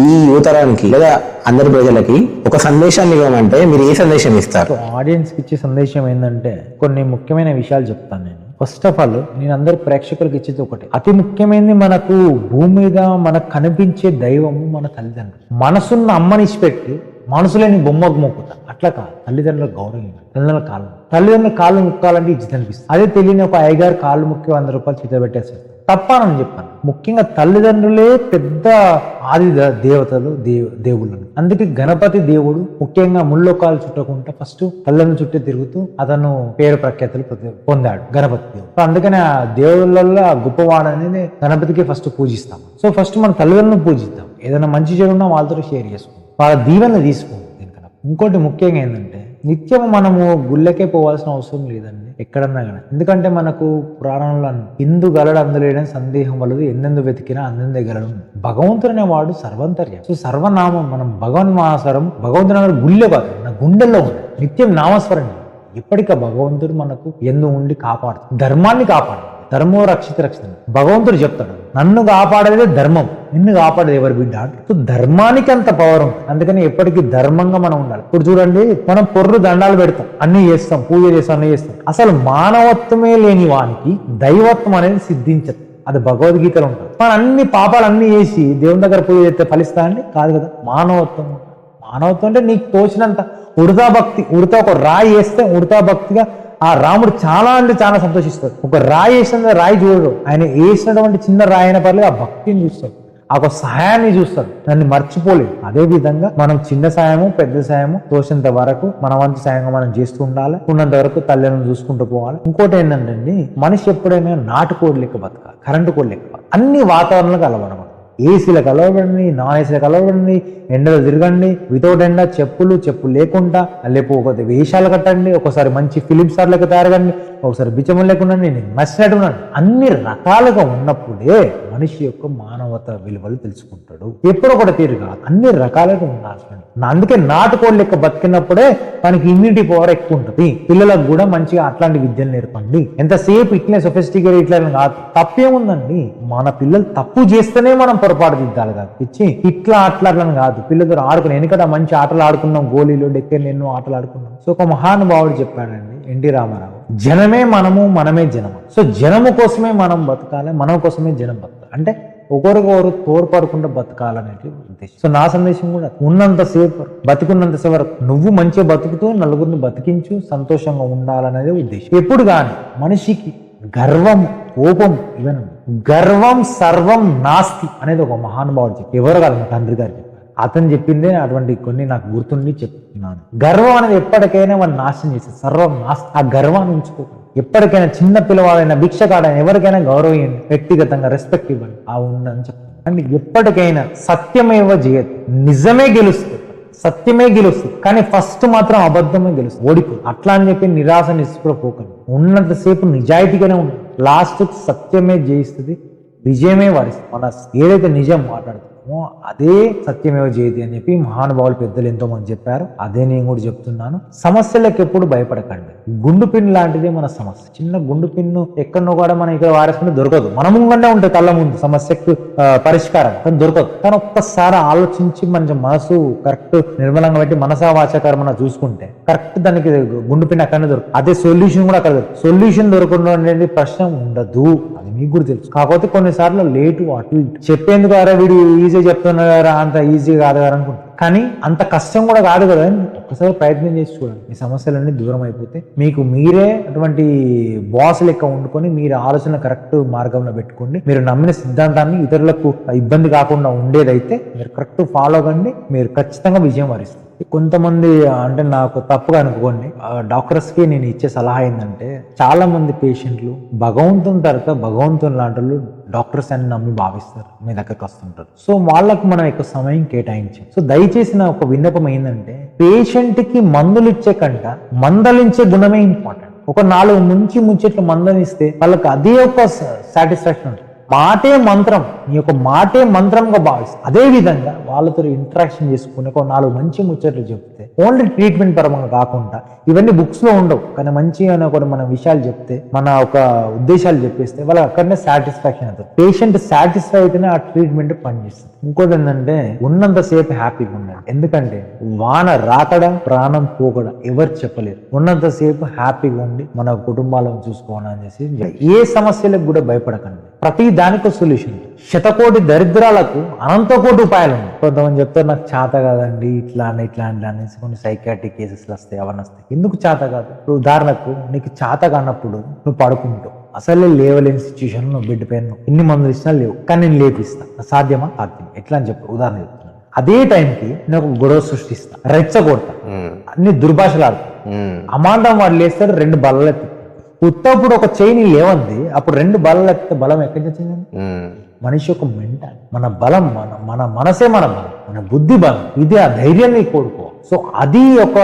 ఈ యువతరానికి లేదా అందరి ప్రజలకి ఒక సందేశాన్ని ఇవ్వమంటే మీరు ఏ సందేశం ఇస్తారు? ఆడియన్స్కి ఇచ్చే సందేశం ఏంటంటే కొన్ని ముఖ్యమైన విషయాలు చెప్తాను నేను. ఫస్ట్ ఆఫ్ ఆల్ నేను అందరు ప్రేక్షకులకు ఇచ్చేది ఒకటి. అతి ముఖ్యమైనది మనకు భూమి మీద మనకు కనిపించే దైవము మన తల్లిదండ్రులు. మనసున్న అమ్మని ఇచ్చిపెట్టి మనసులేని బొమ్మకు మొక్కుతా. అట్లా కాదు. తల్లిదండ్రులకు గౌరవం. తల్లిదండ్రుల కాళ్ళు తల్లిదండ్రుల కాళ్ళు ముక్కాలంటే ఇచ్చి అనిపిస్తుంది అదే తెలియని ఒక అయ్యగారు కాళ్ళు ముక్కి వంద రూపాయలు చేత పెట్టేస్తారు తప్పానని చెప్పాను ముఖ్యంగా తల్లిదండ్రులే పెద్ద ఆది దేవతలు దేవ దేవుళ్ళను. అందుకే గణపతి దేవుడు ముఖ్యంగా ముల్లోకాలు చుట్టకుండా ఫస్ట్ తల్లిదండ్రుల చుట్టూ తిరుగుతూ అతను పేరు ప్రఖ్యాతులు పొందాడు గణపతి దేవుడు. అందుకని ఆ దేవుళ్ళల్లో ఆ గొప్పవాడు అనేది గణపతికి ఫస్ట్ పూజిస్తాం. సో ఫస్ట్ మన తల్లిదండ్రులను పూజిద్దాం. ఏదైనా మంచి చెడు ఉన్నా వాళ్ళతో షేర్ చేసుకుంటాం వాళ్ళ దీవెనలు తీసుకుంటాం ఇంకోటి ముఖ్యంగా ఏంటంటే నిత్యం మనము గుళ్ళకే పోవాల్సిన అవసరం లేదండి ఎక్కడన్నా కానీ ఎందుకంటే మనకు పురాణంలో ఇందు గలడు అందులేడని సందేహం వలదు ఎన్నెందు వెతికినా అందెందే గలడు. భగవంతుడు అనేవాడు సర్వంతర్యం. సో సర్వనామం మనం భగవన్మాసరం భగవంతుడు అనే గుళ్ళే కాదు నా గుండెల్లో ఉంది. నిత్యం నామస్మరణ. ఇప్పటిక భగవంతుడు మనకు ఎందు ఉండి కాపాడు ధర్మాన్ని కాపాడు. ధర్మో రక్షిత రక్షిత భగవంతుడు చెప్తాడు. నన్ను కాపాడేదే ధర్మం నిన్ను కాపాడేది ఎవరు బిడ్డ? సో ధర్మానికి అంత పవర్ ఉంది. అందుకని ఎప్పటికీ ధర్మంగా మనం ఉండాలి. ఇప్పుడు చూడండి మనం పొర్రు దండాలు పెడతాం అన్ని చేస్తాం పూజ చేస్తాం అన్ని చేస్తాం. అసలు మానవత్వమే లేని వానికి దైవత్వం అనేది సిద్ధించదు. అది భగవద్గీతలో ఉంటుంది. మనం అన్ని పాపాలు అన్ని చేసి దేవుని దగ్గర పూజ చేస్తే ఫలిస్తా అండి? కాదు కదా. మానవత్వం. మానవత్వం అంటే నీకు తోచినంత ఉడతా భక్తి ఉడతా ఒక రాయి వేస్తే ఉడతా భక్తిగా ఆ రాముడు చాలా అంటే చాలా సంతోషిస్తాడు. ఒక రాయి వేసిన రాయి చూడడు. ఆయన వేసినటువంటి చిన్న రాయి అయిన పర్లేదు ఆ భక్తిని చూస్తాడు. ఆ ఒక సహాయాన్ని చూస్తాడు. దాన్ని మర్చిపోలేదు అదే విధంగా మనం చిన్న సాయము పెద్ద సాయము తోసినంత వరకు మన వంతు సాయంగా మనం చేస్తూ ఉండాలి. ఉన్నంత వరకు తల్లిని చూసుకుంటూ పోవాలి. ఇంకోటి ఏంటంటే మనిషి ఎప్పుడైనా నాటుకోడి లెక్క బతకాలి కరెంటు కోడి లెక్క అన్ని వాతావరణాలకు అలవడమాట ఏసీలకు అలవడండి నాన్ ఏసీలకు అలవడండి ఎండలు తిరగండి వితౌట్ ఎండ చెప్పులు చెప్పులు లేకుండా లేకపోతే వేషాలు కట్టండి ఒకసారి మంచి ఫిలిం స్టార్లకు తయారగండి ఒకసారి బిచ్చములు లేకుండా నేను మసినట్టు ఉన్నాను అన్ని రకాలుగా ఉన్నప్పుడే మనిషి యొక్క మానవత విలువలు తెలుసుకుంటాడు. ఎప్పుడు ఒకటి తీరు కాదు. అన్ని రకాలుగా ఉండాల్సి అందుకే నాటుకోళ్ళు లెక్క బతికినప్పుడే మనకి ఇమ్యూనిటీ పవర్ ఎక్కువ ఉంటుంది. పిల్లలకు కూడా మంచిగా అట్లాంటి విద్యలు నేర్పండి. ఎంతసేపు ఇట్లే సొఫిస్టికేట్ ఇట్లా కాదు. తప్పేముందండి? మన పిల్లలు తప్పు చేస్తేనే మనం పొరపాటు దిద్దాలి కాదు. ఇచ్చి ఇట్లా అట్లా అట్లా కాదు. పిల్లలతో ఆడుకుని ఎందుకంటే మంచి ఆటలు ఆడుకున్నాం. గోళీలు డెక్కలు ఎన్నో ఆటలు ఆడుకున్నాం. సో ఒక మహానుభావుడు చెప్పాడండి ఎన్టీ రామారావు. జనమే మనము మనమే జనము. సో జనము కోసమే మనం బతకాలి మనం కోసమే జనం బతకాలి. అంటే ఒకరికొకరు తోడ్పడకుండా బతకాలనేది ఉద్దేశం. సో నా సందేశం కూడా ఉన్నంతసేపు బతికున్నంతసేపు వరకు నువ్వు మంచిగా బతుకుతూ నలుగురిని బతికించు సంతోషంగా ఉండాలనేది ఉద్దేశం. ఎప్పుడు కానీ మనిషికి గర్వం కోపం ఇవన్నీ. గర్వం సర్వం నాస్తి అనేది ఒక మహానుభావుడు చెప్పి ఎవరు కాదు మా తండ్రి గారికి అతను చెప్పిందే అటువంటి కొన్ని నాకు గుర్తుండి చెప్తున్నాను. గర్వం అనేది ఎప్పటికైనా వాళ్ళు నాశనం చేస్తారు సర్వం నాశ ఆ గర్వాన్ని ఉంచుకో ఎప్పటికైనా చిన్న పిల్లవాడైనా భిక్షకాడైనా ఎవరికైనా గౌరవం ఇవ్వండి వ్యక్తిగతంగా రెస్పెక్ట్ ఇవ్వండి. ఆ ఉందని చెప్తాను అండ్ ఎప్పటికైనా సత్యమేవ జయత్. నిజమే గెలుస్తుంది. సత్యమే గెలుస్తుంది. కానీ ఫస్ట్ మాత్రం అబద్ధమే గెలుస్తుంది. ఓడిపో అట్లా అని చెప్పి నిరాశ నిస్పృహ పోకండి. ఉన్నంతసేపు నిజాయితీగానే ఉంది లాస్ట్ సత్యమే జయిస్తుంది. విజయమే వారిస్తుంది. మన ఏదైతే నిజం చెప్పాము అదే సత్యమేవ జయతి అని చెప్పి మహానుభావులు పెద్దలు ఎంతో మంది చెప్పారు. అదే నేను కూడా చెప్తున్నాను. సమస్యలకు ఎప్పుడు భయపడకండి. గుండు పిన్ లాంటిదే మన సమస్య. చిన్న గుండు పిన్ను ఎక్కడో కూడా మనం ఇక్కడ వారేసుకుంటే దొరకదు. మన ముంగండే ఉంటుంది కళ్ళ ముందు సమస్యకు పరిష్కారం కానీ దొరకదు. కానీ ఒక్కసారి ఆలోచించి మన మనసు కరెక్ట్ నిర్మలంగా పెట్టి మనసా వాచకర్మన చూసుకుంటే కరెక్ట్ దానికి గుండు పిన్ అక్కడనే దొరుకు అదే సొల్యూషన్ కూడా అక్కడ సొల్యూషన్ దొరకడం అనేది ప్రశ్న ఉండదు. అది మీకు కూడా తెలుసు. కాకపోతే కొన్నిసార్లు లేటు అటు చెప్పేందుకు అరే వీడు ఈజీ చెప్తున్నారా అంత ఈజీ కాదు కదా అనుకుంటారు కానీ అంత కష్టం కూడా కాదు కదా. ఒక్కసారి ప్రయత్నం చేసి చూడండి. మీ సమస్యలన్నీ దూరం అయిపోతే మీకు మీరే అటువంటి బాస్ లెక్క వండుకొని మీరు ఆలోచన కరెక్ట్ మార్గంలో పెట్టుకోండి. మీరు నమ్మిన సిద్ధాంతాన్ని ఇతరులకు ఇబ్బంది కాకుండా ఉండేదైతే మీరు కరెక్ట్ ఫాలో కండి మీరు ఖచ్చితంగా విజయం వరిస్తారు. కొంతమంది అంటే నాకు తప్పుగా అనుకోండి డాక్టర్స్కి నేను ఇచ్చే సలహా ఏంటంటే చాలా మంది పేషెంట్లు భగవంతుని తర్వాత భగవంతుని లాంటి వాళ్ళు డాక్టర్స్ అని నమ్మి భావిస్తారు మీ దగ్గరకు వస్తుంటారు. సో వాళ్ళకు మనం ఎక్కువ సమయం కేటాయించాం. సో దయచేసి నా ఒక విన్నపం ఏంటంటే పేషెంట్కి మందులు ఇచ్చే కంట మందలించే గుణమే ఇంపార్టెంట్. ఒక నాలుగు ముంచి ముచ్చట్లు మందలిస్తే వాళ్ళకి అదే ఒక సాటిస్ఫాక్షన్ ఉంటుంది. మాటే మంత్రం నీ యొక్క మాటే మంత్రంగా భావిస్తా. అదే విధంగా వాళ్ళతో ఇంటరాక్షన్ చేసుకుని ఒక నాలుగు మంచి ముచ్చట్లు చెప్తే ఓన్లీ ట్రీట్మెంట్ పరంగా కాకుండా ఇవన్నీ బుక్స్లో ఉండవు. కానీ మంచి అనే ఒక మన విషయాలు చెప్తే మన ఒక ఉద్దేశాలు చెప్పేస్తే వాళ్ళకి అక్కడనే సాటిస్ఫాక్షన్ అవుతుంది. పేషెంట్ సాటిస్ఫై అయితేనే ఆ ట్రీట్మెంట్ పనిచేస్తుంది. ఇంకోటి ఏంటంటే ఉన్నంతసేపు హ్యాపీగా ఉండండి. ఎందుకంటే వాన రాకడం ప్రాణం పోకడం ఎవరు చెప్పలేరు. ఉన్నంతసేపు హ్యాపీగా ఉండి మన కుటుంబాలను చూసుకోవాలని అనేసి ఏ సమస్యలకు కూడా భయపడకండి. ప్రతి దానికి సొల్యూషన్ శతకోటి దరిద్రాలకు అనంత కోటి ఉపాయాలు ఉన్నాయి కొంతమంది చెప్తారు నాకు చేత కాదండి ఇట్లా అని ఇట్లా అని అనేసి కొన్ని సైకాట్రిక్ కేసెస్ వస్తాయి అవన్నీ వస్తాయి. ఎందుకు చేత కాదు? ఇప్పుడు ఉదాహరణకు నీకు చేత కానప్పుడు నువ్వు పడుకుంటావు. అసలే లేవలేని సిచ్యువేషన్ నువ్వు బిడ్డ పైన ఇన్ని మందులు ఇచ్చినా లేవు. కానీ నేను లేపిస్తా. సాధ్యమా? సాధ్యం ఎట్లా అని చెప్పు ఉదాహరణ చెప్తున్నాను. అదే టైంకి నేను ఒక గొడవ సృష్టిస్తా. రెచ్చగొడతా. అన్ని దుర్భాషలు ఆడతా అమాంతం వాడు లేస్తాడు రెండు బల్లలు ఎత్తి ఉత్తప్పుడు ఒక చైన్ లేవంది అప్పుడు రెండు బల్లలు ఎత్తితే బలం ఎక్కడి నుంచి వచ్చిందండి మనిషి యొక్క మెంట మన బలం మన మన మనసే మన బలం మన బుద్ధి బలం. ఇది ఆ ధైర్యాన్ని కోరుకో. సో అది ఒక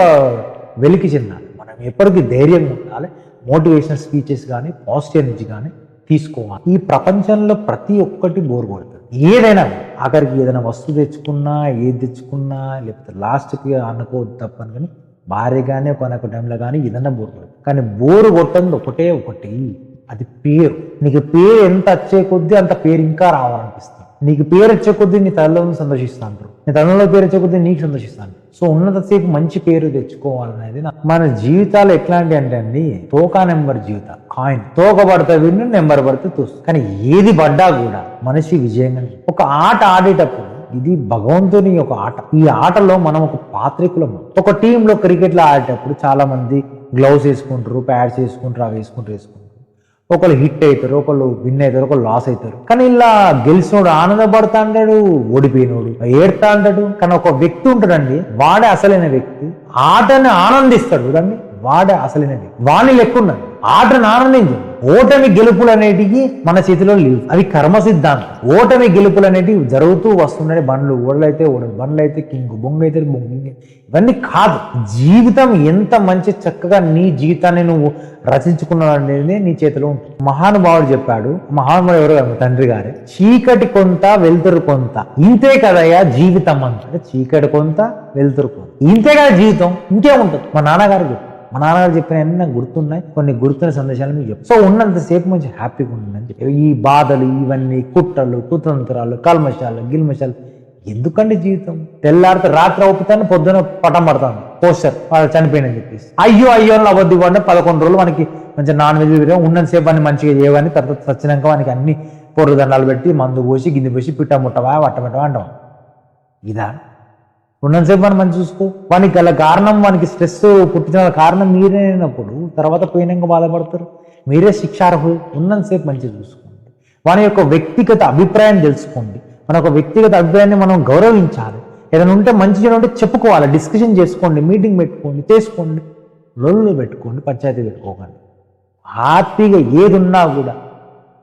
వెలికి చెందాలి. మనం ఎప్పటికీ ధైర్యంగా ఉండాలి. మోటివేషనల్ స్పీచెస్ కానీ పాజిటివ్ ఎనర్జీ కానీ తీసుకోవాలి. ఈ ప్రపంచంలో ప్రతి ఒక్కటి బోర్ కొడుతుంది. ఏదైనా ఆఖరికి ఏదైనా వస్తువు తెచ్చుకున్నా ఏది తెచ్చుకున్నా లేకపోతే లాస్ట్కి అనుకోవద్దు తప్పని కానీ భారీగానే కొనక టైంలో కానీ ఏదైనా బోర్ కొడుతుంది. కానీ బోరు కొట్టంది ఒకటే ఒకటి అది పేరు. నీకు పేరు ఎంత వచ్చే కొద్దీ అంత పేరు ఇంకా రావాలనిపిస్తుంది. నీకు పేరు వచ్చే కొద్దీ నీ తల్లిలో సంతోషిస్తా అంటారు నీ తల్లిలో పేరు వచ్చే కొద్దీ నీకు సంతోషిస్తాను సో ఉన్నంతసేపు మంచి పేరు తెచ్చుకోవాలనేది మన జీవితాలు ఎట్లాంటి అంటే అండి తోకా నెంబర్ జీవితం కాయిన్. తోక పడితే విన్ను నెంబర్ పడితే తూస్తుంది కానీ ఏది పడ్డా కూడా మనిషి విజయంగా ఒక ఆట ఆడేటప్పుడు ఇది భగవంతుని ఒక ఆట. ఈ ఆటలో మనం ఒక పాత్రికులం. ఒక టీంలో క్రికెట్లో ఆడేటప్పుడు చాలా మంది గ్లౌస్ వేసుకుంటారు ప్యాడ్స్ వేసుకుంటారు అవి వేసుకుంటారు వేసుకుంటారు. ఒకళ్ళు హిట్ అవుతారు ఒకళ్ళు విన్ అవుతారు ఒకళ్ళు లాస్ అవుతారు. కానీ ఇలా గెలిచినోడు ఆనందపడతా అంటాడు ఓడిపోయినోడు ఏడుతా అంటాడు కానీ ఒక వ్యక్తి ఉంటాడండి వాడే అసలైన వ్యక్తి. ఆటని ఆనందిస్తాడు చూడండి. వాడే అసలైన వ్యక్తి. వాణి లెక్కున్నాడు ఆటను ఆనందించు ఓటమి గెలుపులు అనేటివి మన చేతిలో లేవు. అవి కర్మ సిద్ధాంతం. ఓటమి గెలుపులు అనేటివి జరుగుతూ వస్తున్నాయి. బండ్లు ఓడలు అయితే ఓడలు బండ్లు అయితే కింగ్ బొంగ అయితే బొంగ. ఇవన్నీ కాదు. జీవితం ఎంత మంచి చక్కగా నీ జీవితాన్ని నువ్వు రచించుకున్నావు అనేది నీ చేతిలో ఉంటుంది. మహానుభావుడు చెప్పాడు. మహానుభావుడు ఎవరు తండ్రి గారే. చీకటి కొంత వెలుతురు కొంత. ఇంతే కదయ్యా జీవితం అంటే చీకటి కొంత వెలుతురు కొంత. ఇంతే కదా జీవితం. ఇంకేముంటుంది? మా నాన్నగారు చెప్పారు. మా నాన్నగారు చెప్పిన అన్ని నాకు గుర్తున్నాయి కొన్ని గుర్తున్న సందేశాలు మీకు చెప్పు సో ఉన్నంతసేపు మంచి హ్యాపీగా ఉండండి. చెప్పి ఈ బాధలు ఇవన్నీ కుట్రలు కుతంత్రాలు కల్మషాలు గిల్మషాలు ఎందుకండి జీవితం? తెల్లారితే రాత్రి అవుతాను పొద్దున పటం పడతాను. పోస్టర్ వాళ్ళు చనిపోయిందని చెప్పేసి. అయ్యో అయ్యో అవద్దు ఇవ్వండి పదకొండు రోజులు మనకి మంచిగా నాన్ వెజ్ తిరిగాం ఉన్నంతసేపు అని మంచిగా చేయవని తర్వాత వచ్చినాక మనకి అన్ని పొర్రు దండాలు పెట్టి మందు పోసి గిన్నె పోసి పిట్ట ముట్టవా వట్టమిట్టవా అంటాం. ఇదా? ఉన్నంతసేపు మనం మంచి చూసుకో. వానికి గల కారణం వానికి స్ట్రెస్ పుట్టిన కారణం మీరేనప్పుడు అయినప్పుడు తర్వాత పోయినాక బాధపడతారు. మీరే శిక్షార్హులు. ఉన్నంతసేపు మంచిగా చూసుకోండి. వాని యొక్క వ్యక్తిగత అభిప్రాయం తెలుసుకోండి. మన యొక్క వ్యక్తిగత అభిప్రాయాన్ని మనం గౌరవించాలి. ఏదైనా ఉంటే మంచి ఉంటే చెప్పుకోవాలి. డిస్కషన్ చేసుకోండి. మీటింగ్ పెట్టుకోండి. చేసుకోండి. లొల్లు పెట్టుకోండి. పంచాయతీ పెట్టుకోకండి. హ్యాపీగా ఏది ఉన్నా కూడా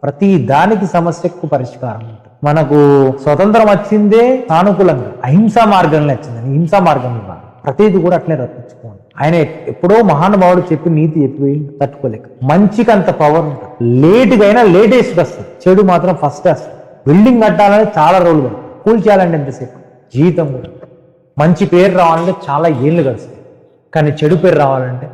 ప్రతి దానికి సమస్యకు పరిష్కారం ఉంటుంది మనకు స్వతంత్రం వచ్చిందే సానుకూలంగా అహింసా మార్గంలో వచ్చిందని హింసా మార్గంలో కాదు. ప్రతిది కూడా అట్లే రప్పించుకోండి ఆయన ఎప్పుడో మహానుభావుడు చెప్పి నీతి చెప్పి తట్టుకోలేక మంచికి అంత పవర్ ఉంటుంది. లేటుగా అయినా లేటెస్ట్ వస్తుంది. చెడు మాత్రం ఫస్ట్ వస్తుంది. బిల్డింగ్ కట్టాలని చాలా రోజులు పడుతుంది. కూల్ చేయాలంటే ఎంతసేపు? జీవితం కూడా. మంచి పేరు రావాలంటే చాలా ఏళ్ళు గడుస్తాయి. కానీ చెడు పేరు రావాలంటే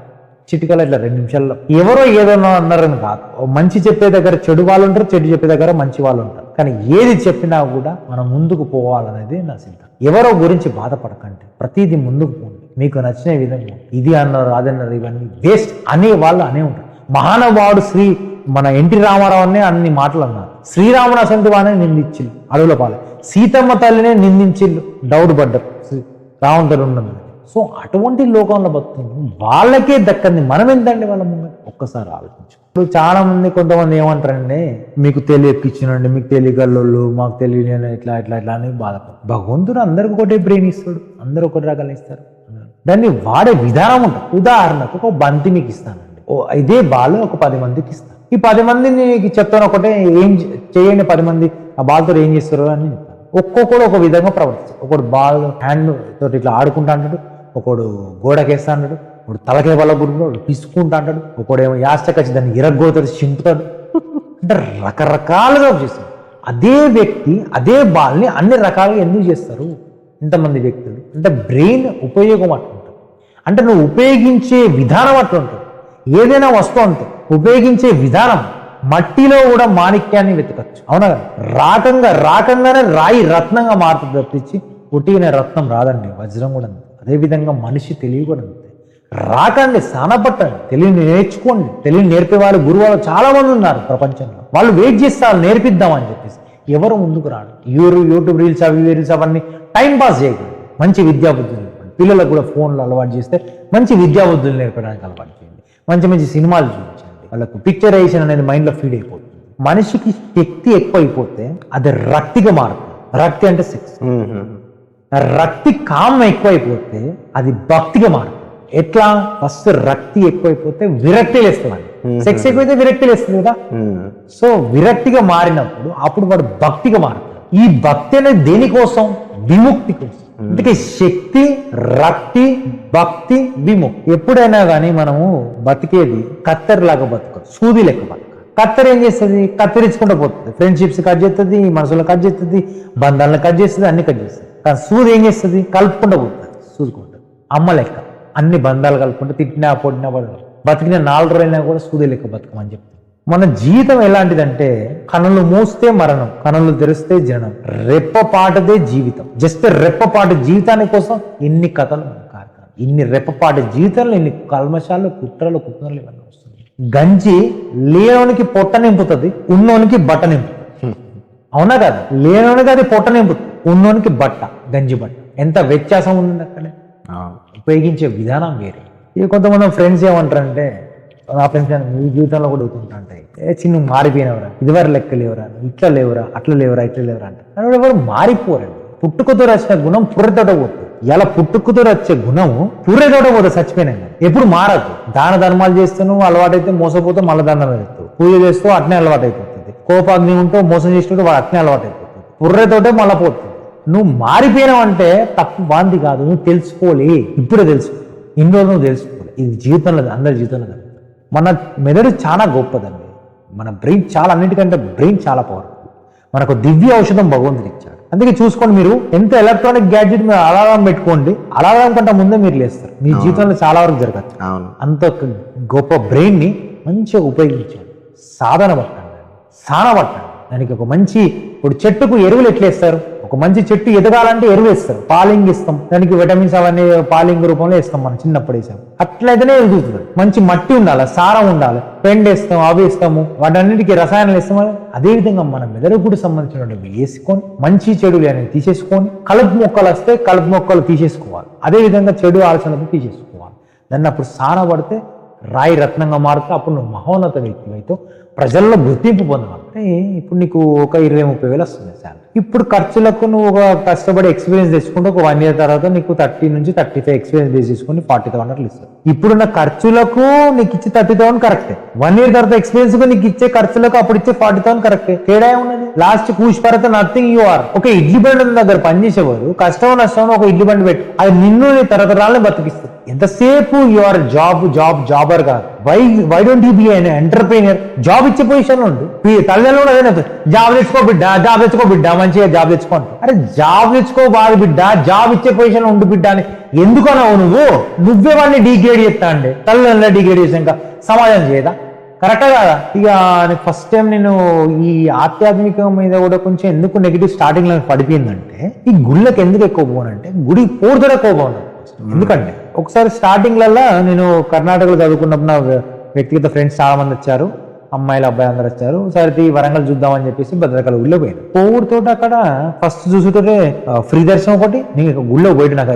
చిటికల ఇట్లా రెండు నిమిషాల్లో ఎవరో ఏదో అన్నారని కాదు. మంచి చెప్పే దగ్గర చెడు వాళ్ళు ఉంటారు చెడు చెప్పే దగ్గర మంచి వాళ్ళు ఉంటారు. కానీ ఏది చెప్పినా కూడా మనం ముందుకు పోవాలనేది నా సిద్ధం. ఎవరో గురించి బాధపడకండి. ప్రతిదీ ముందుకు పోండి. మీకు నచ్చిన విధంగా. ఇది అన్నారు అదన్నారు ఇవన్నీ వేస్ట్ అనే వాళ్ళు అనే ఉంటారు. మహానుభావుడు శ్రీ మన ఎన్టీ రామారావు అనే అన్ని మాటలు అన్నారు. శ్రీరాముని అసంటి వాడిని నిందించిల్లు. అడవుల పాలే. సీతమ్మ తల్లినే నిందించిల్లు. డౌట్ పడ్డారు. శ్రీ తల్లి ఉన్నది సో అటువంటి లోకంలో బతుకుతుంది వాళ్ళకే దక్కంది మనం ఎంతండి వాళ్ళ ముందు? ఒక్కసారి ఆలోచించు. ఇప్పుడు చాలా మంది కొంతమంది ఏమంటారండి మీకు తెలియకిచ్చినండి మీకు తెలియగల్లోళ్ళు మాకు తెలియని ఇట్లా ఇట్లా ఇట్లా అని బాధపడు భగవంతుడు అందరికి ఒకటే బ్రెయిన్ ఇస్తాడు. అందరూ ఒకటి రకాలు ఇస్తారు. దాన్ని వాడే విధానం ఉంటుంది. ఉదాహరణకు ఒక బంతి మీకు ఇస్తానండి. ఓ ఇదే బాల్ ఒక పది మందికి ఇస్తాను. ఈ పది మందిని నీకు చెప్తాను ఒకటే ఏం చేయండి పది మంది ఆ బాల్తో ఏం చేస్తారు అని ఒక్కొక్కడు ఒక విధంగా ప్రవర్తిస్తారు. ఒకడు బాల్ హ్యాండ్ తోటి ఇట్లా ఆడుకుంటా అంటాడు ఒకడు గోడకేస్తా అంటాడు ఒకడు తలకే వల్ల గురుడు పిసుకుంటా అంటాడు ఒకడేమో యాస్టకచ్చి దాన్ని ఇరగ్గోతాడు చింపుతాడు. అంటే రకరకాలుగా చేస్తాడు. అదే వ్యక్తి అదే బాల్ని అన్ని రకాలుగా ఎందుకు చేస్తారు? ఇంతమంది వ్యక్తులు. అంటే బ్రెయిన్ ఉపయోగం అట్లుంటుంది అంటే నువ్వు ఉపయోగించే విధానం అట్లుంటుంది ఏదైనా వస్తువు అంతే ఉపయోగించే విధానం. మట్టిలో కూడా మాణిక్యాన్ని వెతకచ్చు. అవునా రాకంగా రాకంగానే రాయి రత్నంగా మారుతుంది తప్పించి పుట్టిన రత్నం రాదండి వజ్రం కూడా అదేవిధంగా మనిషి తెలివి కూడా రాకండి సానపట్టండి. తెలియని నేర్చుకోండి. తెలియని నేర్పే వాళ్ళు గురువాళ్ళు చాలా మంది ఉన్నారు ప్రపంచంలో. వాళ్ళు వెయిట్ చేస్తారు నేర్పిద్దామని చెప్పేసి. ఎవరు ముందుకు రాడు. యూరు యూట్యూబ్ రీల్స్ అవి రీల్స్ అవన్నీ టైం పాస్ చేయకండి మంచి విద్యాబుద్ధులు నేర్పండి. పిల్లలకు కూడా ఫోన్లు అలవాటు చేస్తే మంచి విద్యాబుద్ధులు నేర్పడానికి అలవాటు చేయండి. మంచి మంచి సినిమాలు చూపించండి. వాళ్ళకు పిక్చరైజేషన్ అనేది మైండ్లో ఫీడ్ అయిపోతుంది. మనిషికి శక్తి ఎక్కువైపోతే అది రక్తిగా మారుతుంది. రక్తి అంటే సెక్స్ రక్తి కామం ఎక్కువైపోతే అది భక్తిగా మారుతుంది. ఎట్లా? ఫస్ట్ రక్తి ఎక్కువైపోతే విరక్తి లేస్తుంది. సెక్స్ ఎక్కువైతే విరక్తి లేస్తుంది కదా? సో విరక్తిగా మారినప్పుడు అప్పుడు వాడు భక్తిగా మారుతాడు. ఈ భక్తి అనేది దేనికోసం? విముక్తి కోసం. అందుకే శక్తి రక్తి భక్తి విముక్తి. ఎప్పుడైనా కానీ మనము బతికేది కత్తెరలాగా బతకదు సూది లెక్క బతక. కత్తెర ఏం చేస్తుంది? కత్తిరించుకుంటూ పోతుంది. ఫ్రెండ్షిప్స్ కట్ చేస్తుంది మనసులో కట్ చేస్తుంది బంధాలను కట్ చేస్తుంది అన్ని కట్ చేస్తుంది. కానీ సూది ఏం చేస్తుంది? కలుపుకుంటూ పోతుంది. సూదుకుంటుంది అమ్మ లెక్క. అన్ని బంధాలు కలుపుకుంటూ తిట్టినా పొడినా. పడదు బతికిన నాలుగు రోజులైనా కూడా సూది లెక్క బతకమని చెప్తుంది. మన జీవితం ఎలాంటిదంటే కనులు మూస్తే మరణం కనులు తెరిస్తే జనం. రెప్పపాటదే జీవితం. జస్ట్ రెప్పపాటు జీవితాని కోసం ఎన్ని కథలు కార్యక్రమం ఇన్ని రెప్పపాటు జీవితంలో ఇన్ని కల్మషాలు కుట్రలు కుట్రలు ఇవన్నీ వస్తుంది గంజి లేనోనికి పొట్ట నింపుతుంది ఉన్నోనికి బట్ట నింపుతుంది. అవునా కదా? లేనోనికి అది పొట్ట నింపుతుంది. ఉన్నోనికి బట్ట గంజి బట్ట. ఎంత వ్యత్యాసం ఉంది అక్కడే? ఉపయోగించే విధానం వేరే. ఇక కొంతమంది ఫ్రెండ్స్ ఏమంటారంటే నా ఫ్రెండ్స్ మీ జీవితంలో కూడా అవుతుంటాయి ఏ చిన్న మారిపోయినవరా? ఇదివరకు లెక్క లేవురా? ఇట్లా లేవురా? అట్లా లేవురా? ఇట్లా లేవురా? అంటే. ఎవరు మారిపోరండి. పుట్టుకతో వచ్చిన గుణం పుర్రెతోట పోతుంది ఇలా పుట్టుకతో వచ్చే గుణం పుర్రెతోట పోతుంది చచ్చిపోయినాక ఎప్పుడు మారదు. దాన ధర్మాలు చేస్తాను అలవాటైతే మోసపోతే మళ్ళీ దానం చేస్తావు పూజ చేస్తూ అట్నే అలవాటు అయిపోతుంది కోపాగ్ని ఉంటూ మోసం చేస్తుంటే వాడు అట్నే అలవాటు అయిపోతుంది పుర్రెతోటే మళ్ళీ పోతుంది నువ్వు మారిపోయినావు అంటే తప్పు వాంది కాదు నువ్వు తెలుసుకోలే. ఇప్పుడే తెలుసుకో ఇన్ని రోజులు నువ్వు తెలుసుకోలే. ఇది జీవితంలో అందరి జీవితంలో. మన మెదడు చాలా గొప్పదండి. మన బ్రెయిన్ చాలా అన్నిటికంటే బ్రెయిన్ చాలా పవర్ఫుల్ మనకు దివ్య ఔషధం భగవంతుడు ఇచ్చాడు. అందుకే చూసుకోండి మీరు ఎంత ఎలక్ట్రానిక్ గ్యాడ్జెట్ మీరు అలారం పెట్టుకోండి అలారం కంటే ముందే మీరు లేస్తారు. మీ జీవితంలో చాలా వరకు జరగదు. అంత గొప్ప బ్రెయిన్ని మంచిగా ఉపయోగించండి. సాధన పట్టండి. సాధన పట్టండి. దానికి ఒక మంచి ఇప్పుడు చెట్టుకు ఎరువులు ఎట్లా వేస్తారు? ఒక మంచి చెట్టు ఎదగాలంటే ఎరువేస్తారు. పాలింగ్ ఇస్తాం దానికి విటమిన్స్ అవన్నీ పాలింగ్ రూపంలో ఇస్తాం మనం చిన్నప్పుడు వేసాం. అట్లయితేనే ఎదుగుతుంది. మంచి మట్టి ఉండాలి సారం ఉండాలి. పెండ్ వేస్తాం అవి వేస్తాము వాటన్నిటికీ రసాయనాలు ఇస్తాం అదేవిధంగా మన మెదడుకు సంబంధించినటువంటి వేసుకొని మంచి చెడులు అనేది తీసేసుకొని కలుపు మొక్కలు వస్తే కలుపు మొక్కలు తీసేసుకోవాలి. అదే విధంగా చెడు ఆలోచనలు తీసేసుకోవాలి. దాన్ని అప్పుడు సాన పడితే రాయి రత్నంగా మారుతా అప్పుడు నువ్వు మహోన్నత వ్యక్తి అయితే ప్రజల్లో గుర్తింపు పొందాలి. అంటే ఇప్పుడు నీకు ఒక ఇరవై ముప్పై వేలు వస్తుంది శాలరీ. ఇప్పుడు ఖర్చులకు నువ్వు ఒక కష్టపడి ఎక్స్పీరియన్స్ తెచ్చుకుంటే ఒక వన్ ఇయర్ తర్వాత నీకు థర్టీ నుంచి థర్టీ ఫైవ్ ఎక్స్పీరియన్స్ బేస్ చేసుకుని ఫార్టీ థౌసండ్ అట్లా ఇస్తారు. ఇప్పుడున్న ఖర్చులకు నీకు ఇచ్చే థర్టీ థౌసండ్ కరెక్టే వన్ ఇయర్ తర్వాత ఎక్స్పీరియన్స్ నీకు ఇచ్చే ఖర్చులకు అప్పుడు ఇచ్చే ఫార్టీ థౌసండ్ కరెక్టే తేడా ఉన్నది లాస్ట్ కూచిపరత నథింగ్ యు ఆర్ ఒక ఇడ్లీ బండి దగ్గర పనిచేసేవారు కష్టం నష్టం ఒక ఇడ్లీ బండి పెట్టు. అది నిన్ను నీ తరతరాలను బతికిస్తుంది. ఎంతసేపు you are job job jobber కాదు. Why why don't you be an entrepreneur job ఇచ్చే పొజిషన్ ఉండు. తల్లిదండ్రులు కూడా అదే జాబ్ తెచ్చుకో బిడ్డ జాబ్ తెచ్చుకో బిడ్డ మంచిగా జాబ్ తెచ్చుకో అరే జాబ్ తెచ్చుకో బాధ బిడ్డ జాబ్ ఇచ్చే పొజిషన్ ఉండు బిడ్డ అని ఎందుకన్నావు నువ్వు? నువ్వే వాడిని డిగ్రేడ్ చేస్తా అండి తల్లిదండ్రులు డిగ్రేడ్ చేసాక సమాజం చేయదా? కరెక్టా కదా? ఇక ఫస్ట్ టైం నేను ఈ ఆధ్యాత్మికం మీద కూడా కొంచెం ఎందుకు నెగిటివ్ స్టార్టింగ్లో పడిపోయిందంటే ఈ గుళ్ళకి ఎందుకు ఎక్కువ పోనంటే గుడి పోడుతో ఎక్కువ పోను. ఎందుకంటే ఒకసారి స్టార్టింగ్లలో నేను కర్ణాటకలో చదువుకున్నప్పుడు నా వ్యక్తిగత ఫ్రెండ్స్ చాలా మంది వచ్చారు. అమ్మాయిలు అబ్బాయి అందరు వచ్చారు. సరే వరంగల్ చూద్దామని చెప్పేసి భద్రకాల గుళ్ళో పోయాను. పోవుడుతో అక్కడ ఫస్ట్ చూసుకుంటే ఫ్రీ దర్శనం ఒకటి నేను గుళ్ళో పోయి నాకు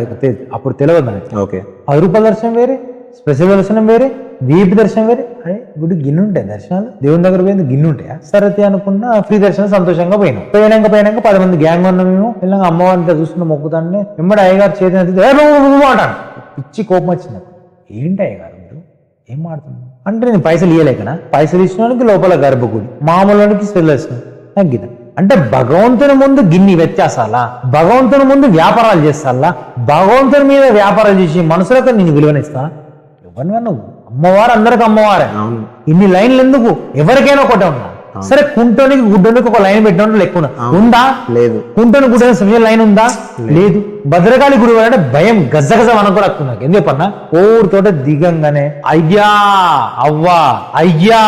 అప్పుడు తెలియదు నాకు. ఓకే. పది రూపాయల దర్శనం వేరే స్పెషల్ దర్శనం వేరే వీపి దర్శనం వేరే. అరే గుడి గిన్నె ఉంటాయి దర్శనాలు. దేవుని దగ్గర పోయింది గిన్నె ఉంటాయా సరే అనుకున్న ఫ్రీ దర్శనం సంతోషంగా పోయినాం. పోయినాక పోయినాక పది మంది గ్యాంగ్ ఉన్నాం మేము. వెళ్ళాక అమ్మవారిని చూస్తున్న మొక్కుతాన్ని వెంబడి అయ్యగారు చేతి ఎత్తితే, అంటాను పిచ్చి కోపం వచ్చింది ఏంటి అయ్యగారు మీరు? ఏం మాడుతున్నావు అంటే నేను పైసలు ఇవ్వలేకనా పైసలు ఇచ్చినోనికి లోపల గర్భగుడి మామూలునికి దర్శనం. తగ్గిన అంటే భగవంతుని ముందు గిన్ని వ్యత్యాసాలా? భగవంతుని ముందు వ్యాపారాలు చేస్తాలా? భగవంతుని మీద వ్యాపారాలు చేసి మనసులతో నేను విలువనిస్తా? ఎవరిని నువ్వు. అమ్మవారు అందరికి అమ్మవారే. ఇన్ని లైన్లు ఎందుకు? ఎవరికైనా ఒకటే ఉన్నా సరే కుంటోనికి గుడ్డోనికి ఒక లైన్ పెట్టినట్టు లెక్క ఉందా? లేదు. కుంటోని గుడ్డని స్పెషల్ లైన్ ఉందా? లేదు. భద్రకాళి గుడి అంటే భయం గజ గజ వనకొడకు నాకు. ఎందుకు పన్నా ఊరితోట దిగంగానే అయ్యా అవ్వా అయ్యా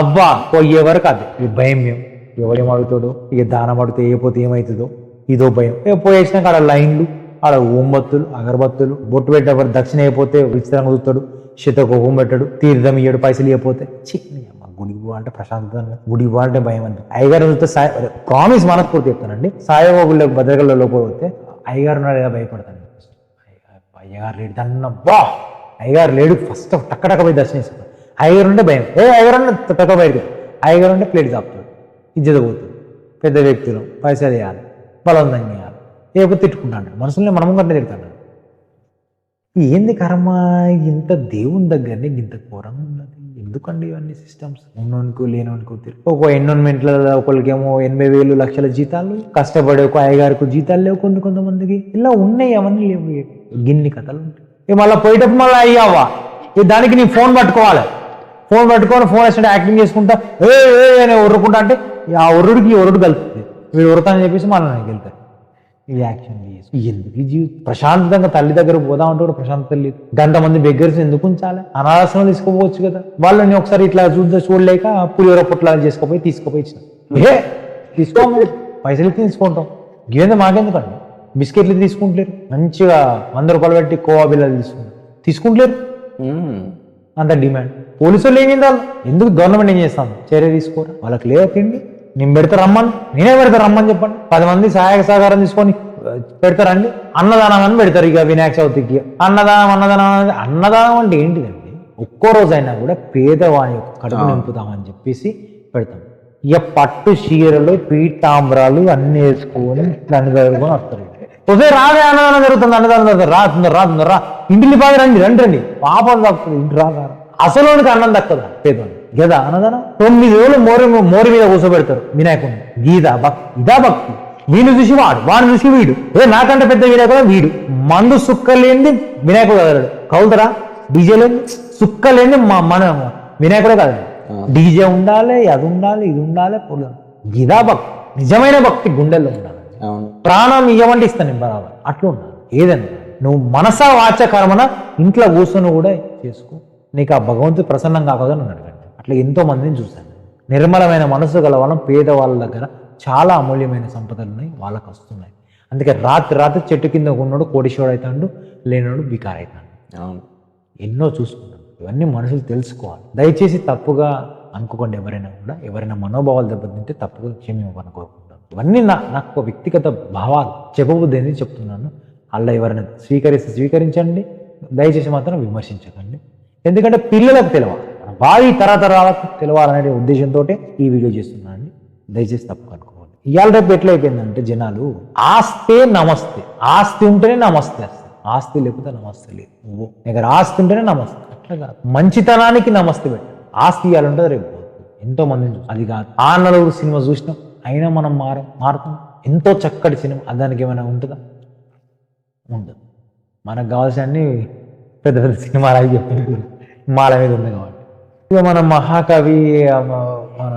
అవ్వా పోయే వరకు అది. భయం మేము. ఎవడేం అడుగుతాడు? ఇక దానం అడిగితే ఏపోతే ఏమవుతుందో ఇదో భయం. ఏ పోయేసినాక ఆడ లైన్లు ఆడ ఓంబత్తులు అగరబత్తులు బొట్టు పెట్టేవారు దక్షిణ అయిపోతే విచిత్రంగా చూస్తాడు. శతకోపం పెట్టాడు తీర్థం ఇయ్యడు పైసలు ఇవ్వకపోతే ఛీ, గుడి అమ్మ గుడికి అంటే ప్రశాంతంగా గుడికి పో అంటే భయం అండి అయ్యగారు సాయ ప్రామిస్ మనస్ఫూర్తి చెప్తానండి. సాయబాబుల భద్రకల్లో పోతే అయ్యగారు ఉన్నాడు భయపడతాను అయ్యగారు లేడు దన్న బా! అయ్యగారు లేడు ఫస్ట్ టక్క పోయి దర్శనం అయ్యగారు ఉంటే భయం. ఏ అయ్యగారు అంటే టక్క బయటకు అయ్యగారు ఉంటే ప్లేట్ తాపుతాడు ఇజ్జత పోతుంది పెద్ద వ్యక్తులు పైసలు వేయాలి బలవంతంగా వేయాలి లేకపోతే తిట్టుకుంటాడు మనసులో మనం కంటే తిడతాడు ఏంది కర్మ? ఇంత దేవుని దగ్గరనే ఇంత ఘోరంగా ఉన్నది. ఎందుకండి ఇవన్నీ సిస్టమ్స్ ఉన్నోనికో లేనోనికో తెలియదు. ఒక ఎన్విరాన్మెంట్లలో ఒకరికేమో ఎనభై వేలు లక్షల జీతాలు కష్టపడే ఒక అయ్యగారికి జీతాలు లేవు కొంత కొంతమందికి. ఇలా ఉన్నాయి అవన్నీ లేవు. గిన్ని కథలు ఉంటాయి. ఇక మళ్ళీ పోయేటప్పుడు మళ్ళీ అయ్యావా ఇక దానికి నీ ఫోన్ పట్టుకోవాలి. ఫోన్ పట్టుకొని ఫోన్ వేస్తుంటే యాక్టింగ్ చేసుకుంటా. ఏ ఏ అని అంటే ఆ ఉర్రుడికి ఈ కలుపుతుంది వీడు ఉరతానని చెప్పేసి మళ్ళీ నాకు వెళ్తారు ఈ యాక్షన్ చేసి ఎందుకు? ఈ జీవితం ప్రశాంతంగా తల్లి దగ్గర పోదాం అంటే కూడా ప్రశాంతత లేదు గంట మంది బెగ్గర్స్ ఎందుకు ఉంచాలి? అనాథాశ్రమం తీసుకోపోవచ్చు కదా. వాళ్ళని ఒకసారి ఇట్లా చూద్దా చూడలేక పులిహోర పొట్లాలు చేసుకోపోయి తీసుకుపోయి ఇచ్చిన. ఏ తీసుకోము పైసలు తీసుకుంటాం? ఇవేందో మాకెందుకండి? బిస్కెట్లు తీసుకుంటలేరు. మంచిగా వంద రూపాయలు పెట్టి కోవా బిల్లలు తీసుకుంటారు. తీసుకుంటలేరు. అంత డిమాండ్. పోలీసు వాళ్ళు ఏం చేయాలి ఎందుకు గవర్నమెంట్ ఏం చేస్తాం? చర్య తీసుకోరా? వాళ్ళకి లేదా తిండి? నేను పెడతా రమ్మని. నేనే పెడతా రమ్మని చెప్పండి. పది మంది సహాయక సహకారం తీసుకొని పెడతారండి. అన్నదానం అని పెడతారు ఇక వినాయక చవితికి. అన్నదానం అన్నదానం అనేది- అన్నదానం అంటే ఏంటిదండి? ఒక్కో రోజైనా కూడా పేదవాని యొక్క కడుపు నింపుతామని చెప్పేసి పెడతాం. ఇక పట్టు చీరలు పీతాంబరాలు అన్ని వేసుకొని దాన్ని చదువుకొని వస్తారు ఉదయం రాదే అన్నదానం జరుగుతుంది అన్నదానం జరుగుతుంది. రా తొందర రా తొందర రా. ఇంటిని బాగా రండి రండి రండి. పాపం దక్కుతుంది ఇంటి రా రా. అసలునికి అన్నం దక్కదా పేదవాడు గదా అన్నదానం? తొమ్మిది వేలు మోరి మోరి మీద కూర్చోబెడతారు వినాయకుడిని గీత భక్తి ఇదా భక్తి. వీడు చూసి వాడు వాడు చూసి వీడు. ఏ నాకంటే పెద్ద వినాయకుడు? వీడు. మందు సుక్క లేనిది వినాయకుడు కదలడు. కౌలుతరా డీజే లేని సుక్క లేని మా మన వినాయకుడే కదలడు డీజే ఉండాలి అది ఉండాలి ఇది ఉండాలి పొలం. ఇదా భక్తి. నిజమైన భక్తి గుండెల్లో ఉండాలి. ప్రాణం ఇవ్వమంటే ఇస్తాను నేను బరాబర్ అట్లా ఉండాలి. ఏదన్నా నువ్వు మనస వాచ కర్మన ఇంట్లో కూర్చొని కూడా చేసుకో. నీకు ఆ భగవంతుడు ప్రసన్నం నన్ను అడగండి అట్లా ఎంతో మందిని చూశాను. నిర్మలమైన మనసు గల వాళ్ళం పేదవాళ్ళ దగ్గర చాలా అమూల్యమైన సంపదలు ఉన్నాయి వాళ్ళకి వస్తున్నాయి. అందుకే రాత్రి రాత్రి చెట్టు కింద ఉన్నాడు కోటేశ్వరుడు అవుతాడు లేనివాడు బికార్ అవుతాడు. అవును. ఎన్నో చూసుకుంటాం. ఇవన్నీ మనుషులు తెలుసుకోవాలి. దయచేసి తప్పుగా అనుకోకండి ఎవరైనా కూడా. ఎవరైనా మనోభావాలు దెబ్బతింటే తప్పుగా క్షమివ్వని కోరుకుంటాను ఇవన్నీ నా నాకు వ్యక్తిగత భావాలు చెప్పబుద్ధి ఏంది చెప్తున్నాను. అలా ఎవరైనా స్వీకరిస్తే స్వీకరించండి. దయచేసి మాత్రం విమర్శించకండి. ఎందుకంటే పిల్లలకు తెలవాలి. మన భావి తరతరాలకు తెలవాలనే ఉద్దేశంతో ఈ వీడియో చేస్తున్నానండి దయచేసి తప్పు కనుక్కోవాలి ఇవాళ రేపు ఎట్లా అయిపోయిందంటే జనాలు ఆస్తే నమస్తే. ఆస్తి ఉంటేనే నమస్తే ఆస్తి లేకపోతే నమస్తే లేదు. నువ్వు దగ్గర ఆస్తి ఉంటేనే నమస్తే. అట్లా కాదు. మంచితనానికి నమస్తే పెట్టు. ఆస్తి ఇవ్వాలంటే రేపు పోతుంది. ఎంతో మంది అది కాదు. ఆ నలుగురు సినిమా చూసినాం. అయినా మనం మారం మారుతాం. ఎంతో చక్కటి సినిమా. దానికి ఏమైనా ఉంటుందా? ఉండదు. మనకు కావాల్సిన పెద్ద పెద్ద సినిమాలు అవి చెప్పి మాల మీద ఉంది కాబట్టి. ఇక మన మహాకవి మన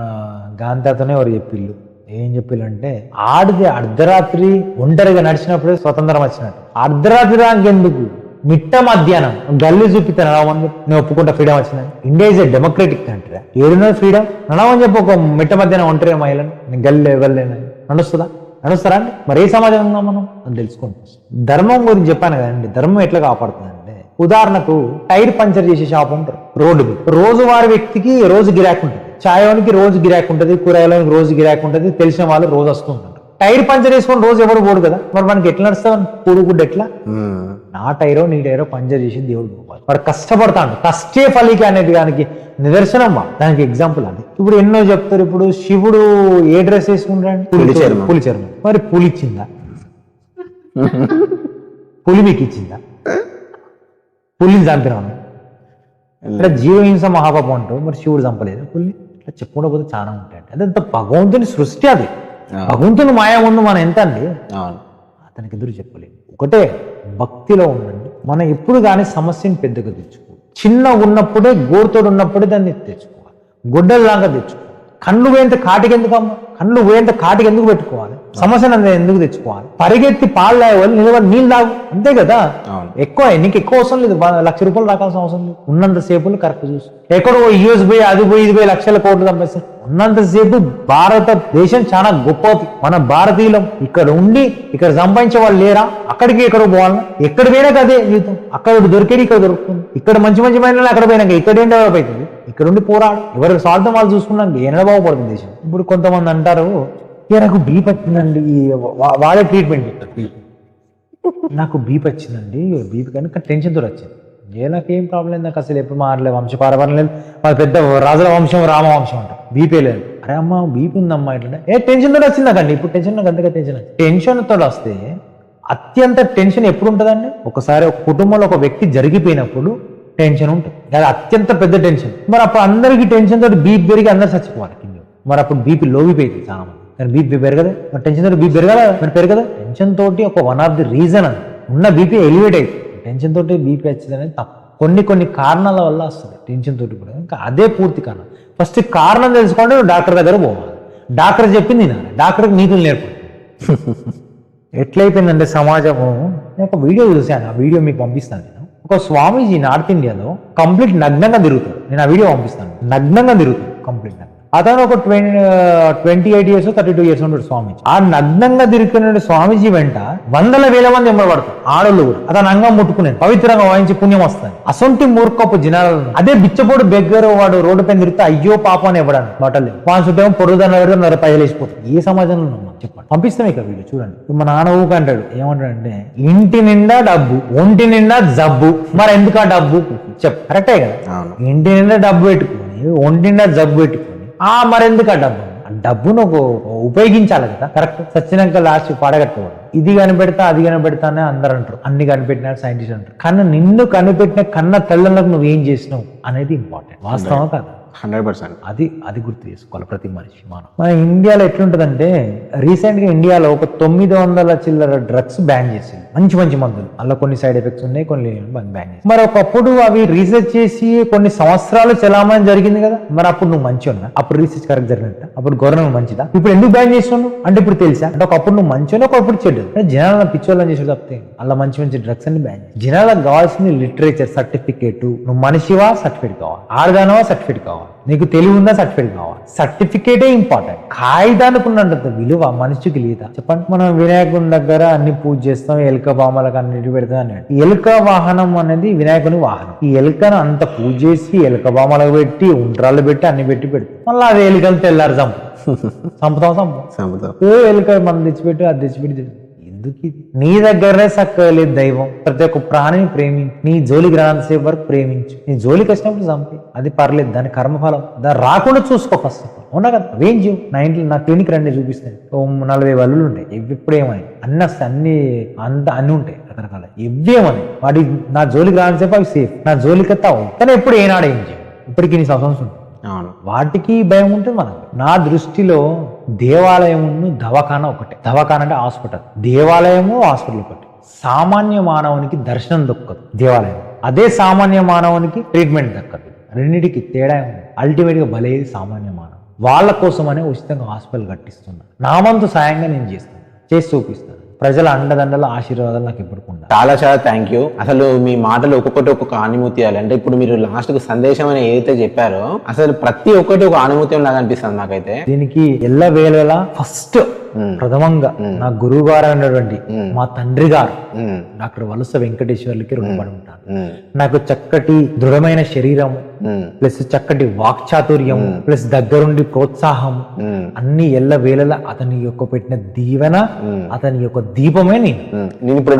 గాంధాతోనే ఎవరు చెప్పిళ్ళు? ఏం చెప్పిల్లంటే ఆడిది అర్ధరాత్రి ఒంటరిగా నడిచినప్పుడే స్వతంత్రం వచ్చినట్టు. అర్ధరాత్రి దానికెందుకు? మిట్ట మధ్యాహ్నం. గల్లి చూపితే నడవమని నేను ఒప్పుకుంటా ఫ్రీడమ్ వచ్చిందని. India is a democratic country ఏడున్నది freedom? నడవని చెప్పి ఒక మిట్ట మధ్యాహ్నం ఒంటరి మహిళను నేను గల్లి వెళ్ళలేను నడుస్తుందా? నడుస్తారా అండి? మరి ఏ సమాజం మనం? అని తెలుసుకుంటాం. ధర్మం గురించి చెప్పాను కదండి. ధర్మం ఎట్లా కాపాడుతుంది? ఉదాహరణకు టైర్ పంచర్ చేసే షాప్ ఉంటారు. రోడ్డు మీద. రోజువారి వ్యక్తికి రోజు గిరాక్ ఉంటుంది. చాయవానికి రోజు గిరాక్ ఉంటుంది కూరగాయలకి రోజు గిరాక్ ఉంటుంది తెలిసిన వాళ్ళు రోజు వస్తూ ఉంటారు. టైర్ పంచర్ వేసుకొని రోజు ఎవరు పోడు కదా? మరి మనకి ఎట్లా నడుస్తాం కూడుగుడ్డు ఎట్లా. నా టైరో నీ టైరో పంచర్ చేసి దేవుడు గోపాలి వాడు కష్టపడతాడు. కష్టే ఫలికి అనేది దానికి నిదర్శనం. దానికి ఎగ్జాంపుల్ అది. ఇప్పుడు ఎన్నో చెప్తారు ఇప్పుడు శివుడు ఏ డ్రెస్ వేసుకుంటాడు పులి చర్మం. పులి చర్మం. మరి పులి ఇచ్చిందా పులి మీకు ఇచ్చిందా పులిని చంపినాను ఇక్కడ జీవహింస మహాపాపం అంటావు మరి శివుడు చంపలేదు. పుల్లి ఇట్లా చెప్పుకుంటూ పోతే చాలా ఉంటాయి అదంతా భగవంతుని సృష్టి అది. భగవంతుని మాయ ముందు మనం ఎంత అండి? అతనికి ఎదురు చెప్పలేము. ఒకటే భక్తిలో ఉండండి. మనం ఎప్పుడు కానీ సమస్యని పెద్దగా తెచ్చుకో చిన్న ఉన్నప్పుడే గోరుతోడు ఉన్నప్పుడే దాన్ని తెచ్చుకోవాలి. గొడ్డల దాకా తెచ్చుకో కళ్ళు పోయేంత కాటికి ఎందుకు అమ్మ? కళ్ళు పోయేంత కాటికి ఎందుకు పెట్టుకోవాలి? సమస్యను ఎందుకు తెచ్చుకోవాలి? పరిగెత్తి పాలు తాగవాలి నిలబడి నీళ్ళు తాగు. అంతే కదా. ఎక్కువ నీకు ఎక్కువ అవసరం లేదు. లక్ష రూపాయలు రాకాల్సిన అవసరం లేదు. ఉన్నంత సేపు కరెక్ట్ చూసు ఎక్కడో యూఎస్ పోయి అది పోయి ఇది పోయి లక్షల కోట్లు సంపాదిస్తారు. ఉన్నంతసేపు భారతదేశం చాలా గొప్పది. మన భారతీయులం ఇక్కడ ఉండి ఇక్కడ సంపాదించే వాళ్ళు లేరా? అక్కడికి ఎక్కడ పోవాలి ఎక్కడ పోయినా అదే జీవితం. అక్కడ దొరికేది ఇక్కడ దొరుకుతుంది. ఇక్కడ మంచి మంచి మైనాలు అక్కడ పోయినాక ఇక్కడ ఏం డెవలప్ అవుతుంది? ఇక్కడ ఉండి పోరాడు. ఎవరికి స్వార్థం వాళ్ళు చూసుకున్నాక ఏనాడ బాగుపడుతుంది దేశం. ఇప్పుడు కొంతమంది అంటారు "ఏ, నాకు బీ పట్టిందండి ఈ వాడే ట్రీట్మెంట్ చెప్తారు నాకు బీపీ వచ్చిందండి బీపీ కానీ టెన్షన్ తోటి వచ్చింది. ఏ నాకు ఏం ప్రాబ్లం లేదు నాకు అసలు ఎప్పుడు మారలేదు వంశ లేదు వాళ్ళ పెద్ద రాజుల వంశం రామ వంశం అంట బీపీ లేదు. అరే అమ్మ బీపీ ఉందమ్మా ఇట్లా ఏ టెన్షన్ తోటి వచ్చింది నాకండి ఇప్పుడు టెన్షన్ నాకు అంతగా టెన్షన్ టెన్షన్ తోటి వస్తే అత్యంత టెన్షన్ ఎప్పుడు ఉంటుందండి? ఒకసారి ఒక కుటుంబంలో ఒక వ్యక్తి జరిగిపోయినప్పుడు టెన్షన్ ఉంటుంది. అది అత్యంత పెద్ద టెన్షన్. మరి అప్పుడు అందరికీ టెన్షన్ తోటి బీపీ పెరిగి అందరు చచ్చిపోవాలి కింద. మరి అప్పుడు బీపీ లోగిపోయింది చాలా మంది మరి బీపీ పెరగదు? మరి టెన్షన్ తోటి బీపీ పెరగదా? మరి పెరగదా? టెన్షన్ తోటి ఒక వన్ ఆఫ్ ది రీజన్ అది. ఉన్న బీపీ ఎలివేట్ అవుతుంది టెన్షన్ తోటి బీపీ వచ్చింది అనేది తప్పు. కొన్ని కొన్ని కారణాల వల్ల వస్తుంది టెన్షన్ తోటి కూడా. ఇంకా అదే పూర్తి కారణం. ఫస్ట్ కారణం తెలుసుకోండి నువ్వు డాక్టర్ దగ్గర పోవాలి. డాక్టర్ చెప్పింది వినాలి డాక్టర్కి నీతులు నేర్పడు. ఎట్లయిపోయిందంటే సమాజము నేను ఒక వీడియో చూశాను. ఆ వీడియో మీకు పంపిస్తాను నేను. ఒక స్వామీజీ నార్త్ ఇండియాలో కంప్లీట్ నగ్నంగా తిరుగుతాడు. నేను ఆ వీడియో పంపిస్తాను. నగ్నంగా తిరుగుతాడు. కంప్లీట్ అతను ఒక twenty twenty eight years thirty two years ఉంటాడు స్వామీజీ. ఆ నగ్నంగా తిరుగుతున్న స్వామీజీ వెంట వందల వేల మంది ఎంబడబడతారు ఆడోళ్ళు కూడా. అతను అంగం ముట్టుకునేది. పవిత్రంగా వాయించి పుణ్యం వస్తుంది. అసొంటి మూర్ఖపు జనాలు అదే బిచ్చపోడు బెగ్గరు వాడు రోడ్డు పైన తిరిగితే అయ్యో పాపం అని ఇవ్వడానికి బట్టలు వాని చుట్టేమో పొరుగుదన్న పెడితే పైలేసిపోతుంది ఏ సమాజంలో? చెప్పండి. పంపిస్తాం ఇక వీడియో. చూడండి. మా నాన్న ఊక అంటాడు. ఏమంటాడంటే ఇంటి నిండా డబ్బు ఒంటి నిండా జబ్బు. మరి ఎందుకు ఆ డబ్బు? చెప్పు. కరెక్టే కదా? ఇంటి నిండా డబ్బు పెట్టుకొని ఒంటి నిండా జబ్బు పెట్టుకొని ఆ మరెందుకు ఆ డబ్బు? ఆ డబ్బును ఒక ఉపయోగించాలి కదా. కరెక్ట్. సచ్చినాక లాస్ట్ పడగట్టుకోవాలి. ఇది కనిపెడతా అది కనిపెడతా అని అందరు అంటారు. అన్ని కనిపెట్టిన సైంటిస్ట్ అంటారు. కానీ నిన్ను కనిపెట్టిన కన్న తల్లులకు నువ్వు ఏం చేసినావు అనేది ఇంపార్టెంట్ వాస్తవం కాదు? Hundred percent. అది అది గుర్తు చేసుకోవాలి ప్రతి మనిషి మనం మన ఇండియాలో ఎట్లుంటదంటే రీసెంట్గా ఇండియాలో ఒక తొమ్మిది వందల చిల్లర డ్రగ్స్ బ్యాన్ చేసింది. మంచి మంచి మందులు. అలా కొన్ని సైడ్ ఎఫెక్ట్స్ ఉన్నాయి కొన్ని బ్యాన్ చేసి మరి ఒకప్పుడు అవి రీసెర్చ్ చేసి కొన్ని సంవత్సరాలు చలామణి జరిగింది కదా. మరి అప్పుడు నువ్వు మంచి ఉన్నా అప్పుడు రీసెర్చ్ కరెక్ట్ జరిగినట్ట? అప్పుడు గవర్నమెంట్ మంచిదా? ఇప్పుడు ఎందుకు బ్యాన్ చేస్తున్నావు? అంటే ఇప్పుడు తెలుసా? అంటే ఒకప్పుడు నువ్వు మంచి ఒకప్పుడు చెడు. జనాల పిచ్చోళ్ళని చేసి తప్పితే అలా మంచి మంచి డ్రగ్స్ అన్ని బ్యాన్ చేసి జనాలకు కావాల్సిన లిటరేచర్ సర్టిఫికేట్ నువ్వు మనిషివా సర్టిఫికేట్ కావాలి. ఆర్గానవా సర్టిఫికేట్ కావాలి. నీకు తెలివి ఉందా సర్టిఫికేట్ కావాలి. సర్టిఫికేటే ఇంపార్టెంట్. కాగితానికి ఉన్నంత విలువ మనిషికి లేదా? చెప్పండి. మనం వినాయకుని దగ్గర అన్ని పూజ చేస్తాం ఎలుక బామలకు అన్నిటి పెడతాం అన్నాడు. ఎలుక వాహనం అనేది వినాయకుని వాహనం. ఈ ఎలుకను అంత పూజ చేసి ఎలుక బామలకు పెట్టి ఉండ్రాలు పెట్టి అన్ని పెట్టి పెడతాం. మళ్ళీ అది ఎలుకలు తెల్లారు చంపు చంపుతాం చంపు సంపద ఏ ఎలుక మనం తెచ్చిపెట్టి అది తెచ్చిపెట్టి తెచ్చి- ఎందుకు? నీ దగ్గరే చక్కగా లేదు దైవం. ప్రతి ఒక్క ప్రాణిని ప్రేమించు. నీ జోలికి రానంతసేపు వరకు ప్రేమించు. నీ జోలికి వచ్చినప్పుడు చంపి. అది పర్లేదు. దాని కర్మఫలం. దాన్ని రాకుండా చూసుకో ఫస్ట్ ఆఫ్ ఆల్ అవునా కదా? అవేం జీవు నా ఇంట్లో నా క్లినిక్ రండి చూపిస్తాను. ఓ నలభై వల్లులు ఉంటాయి. ఇవి ఇప్పుడు ఏమని? అన్ని వస్తాయి. అన్ని అంత అన్ని ఉంటాయి రకరకాల. ఇవేమని వాటి నా జోలికి రానంతసేపు అవి సేఫ్ నా జోలికి తావు కానీ ఎప్పుడు ఏనాడు ఏం చేయవు ఇప్పటికి నీ సంవత్సరం అవును. వాటికి భయం ఉంటుంది మనకు. నా దృష్టిలో దేవాలయమును దవాఖాన ఒకటే. దవాఖాన అంటే హాస్పిటల్. దేవాలయము హాస్పిటల్ ఒకటి. సామాన్య మానవునికి దర్శనం దొక్కదు దేవాలయం. అదే సామాన్య మానవునికి ట్రీట్మెంట్ దక్కదు. రెండింటికి తేడా అల్టిమేట్గా బలేది సామాన్య మానవం వాళ్ళ కోసమనే ఉచితంగా హాస్పిటల్ కట్టిస్తున్నాను నామంతు సాయంగా నేను చేస్తాను చేసి చూపిస్తాను. ప్రజల అండదండల ఆశీర్వాదాలు నాకు ఉండాలి. చాలా చాలా థ్యాంక్ యూ అసలు మీ మాటలు ఒక్కొక్కటి ఒక్కొక్క ఆనుమూత్యాలు అంటే ఇప్పుడు మీరు లాస్ట్కు సందేశం అని ఏదైతే చెప్పారో అసలు ప్రతి ఒక్కటి ఒక ఆనుమూత్యం లాగా అనిపిస్తుంది నాకైతే. దీనికి ఎల్ల వేళలా ఫస్ట్ ప్రథమంగా నా గురువు గారు అయినటువంటి మా తండ్రి గారు డాక్టర్ వలస వెంకటేశ్వర్లకి రుణపడి ఉంటాను నాకు చక్కటి దృఢమైన శరీరం ప్లస్ చక్కటి వాక్చాతుర్యం ప్లస్ దగ్గరుండి ప్రోత్సాహం అన్ని ఎల్ల వేళలా అతని యొక్క పెట్టిన దీవెన అతని యొక్క దీపమే నేను. ఉమ్. నేను ఇప్పుడు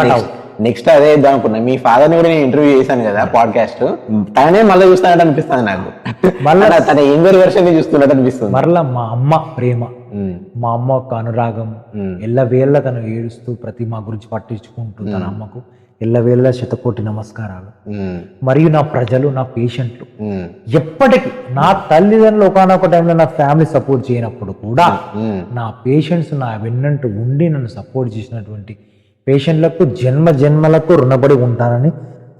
నెక్స్ట్ అదే ఇద్దాం అనుకున్నా. మీ ఫాదర్ని కూడా నేను ఇంటర్వ్యూ చేశాను కదా పాడ్కాస్ట్ తననే మళ్ళీ చూస్తానట్టు అనిపిస్తుంది నాకు. మళ్ళా- తన యంగర్ వర్షన్ చూస్తున్నట్టు అనిపిస్తుంది. మరలా మా అమ్మ ప్రేమ. మా అమ్మ యొక్క అనురాగం. ఎల్ల వేళ్ళ తను ఏడుస్తూ ప్రతి మా గురించి పట్టించుకుంటూ తన అమ్మకు ఎల్ల వేళ్ళ శతకోటి నమస్కారాలు. మరియు నా ప్రజలు నా పేషెంట్లు ఎప్పటికీ నా తల్లిదండ్రులు ఒకనొక టైంలో నా ఫ్యామిలీ సపోర్ట్ చేయనప్పుడు కూడా. నా పేషెంట్స్ నా వెన్నంటూ ఉండి నన్ను సపోర్ట్ చేసినటువంటి పేషెంట్లకు జన్మ జన్మలకు రుణపడి ఉంటానని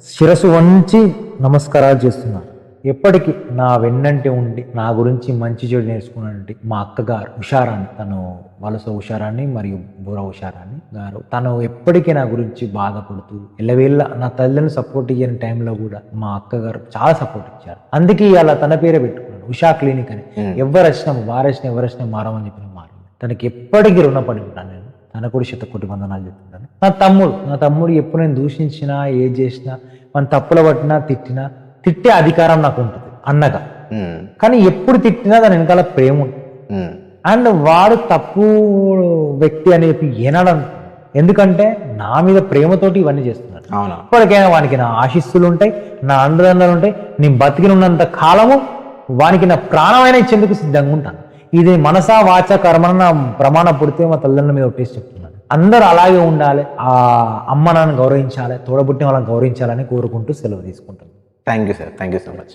శిరసు వంచి నమస్కారాలు చేస్తున్నాను ఎప్పటికీ నా వెన్నంటి ఉండి నా గురించి మంచి చెడు నేర్చుకున్నటువంటి మా అక్కగారు ఉషారాణి తను వలస ఉషారాన్ని మరియు బుర ఉషారాన్ని గారు తను ఎప్పటికీ నా గురించి బాధపడుతూ ఎల్లవేళ్ళ నా తల్లిని సపోర్ట్ ఇయ్యని టైంలో కూడా మా అక్కగారు చాలా సపోర్ట్ ఇచ్చారు. అందుకే అలా తన పేరే పెట్టుకున్నాను ఉషా క్లినిక్ అని. ఎవరు వచ్చినా వారు వచ్చినా ఎవరు వచ్చినా మారమని చెప్పిన మారు. తనకి ఎప్పటికీ రుణపడి ఉంటాను తన కూడా శత కోటి వందనాలు చెప్తుంటాను నా తమ్ముడు నా తమ్ముడు ఎప్పుడు నేను దూషించినా ఏది చేసినా మన తప్పుల పట్టినా తిట్టినా తిట్టే అధికారం నాకు ఉంటుంది అన్నగా. కానీ ఎప్పుడు తిట్టినా దాని వెనకాల ప్రేమ ఉంటుంది. అండ్ వాడు తప్పు వ్యక్తి అని చెప్పి ఏనాడు. ఎందుకంటే నా మీద ప్రేమతోటి ఇవన్నీ చేస్తున్నాడు. ఇప్పటికైనా వానికి నా ఆశిస్సులు ఉంటాయి నా అండదండలు ఉంటాయి. నేను బతికినున్నంత కాలము వానికి నా ప్రాణమైన ఇచ్చేందుకు సిద్ధంగా ఉంటాను. ఇది మనసా వాచ కర్మన ప్రమాణ పుడితే మా తల్లిదండ్రుల మీద ఒట్టేసి చెప్తున్నాను అందరూ అలాగే ఉండాలి. ఆ అమ్మ నాన్న గౌరవించాలి తోడబుట్టిన వాళ్ళని గౌరవించాలని కోరుకుంటూ సెలవు తీసుకుంటాను thank you sir thank you so much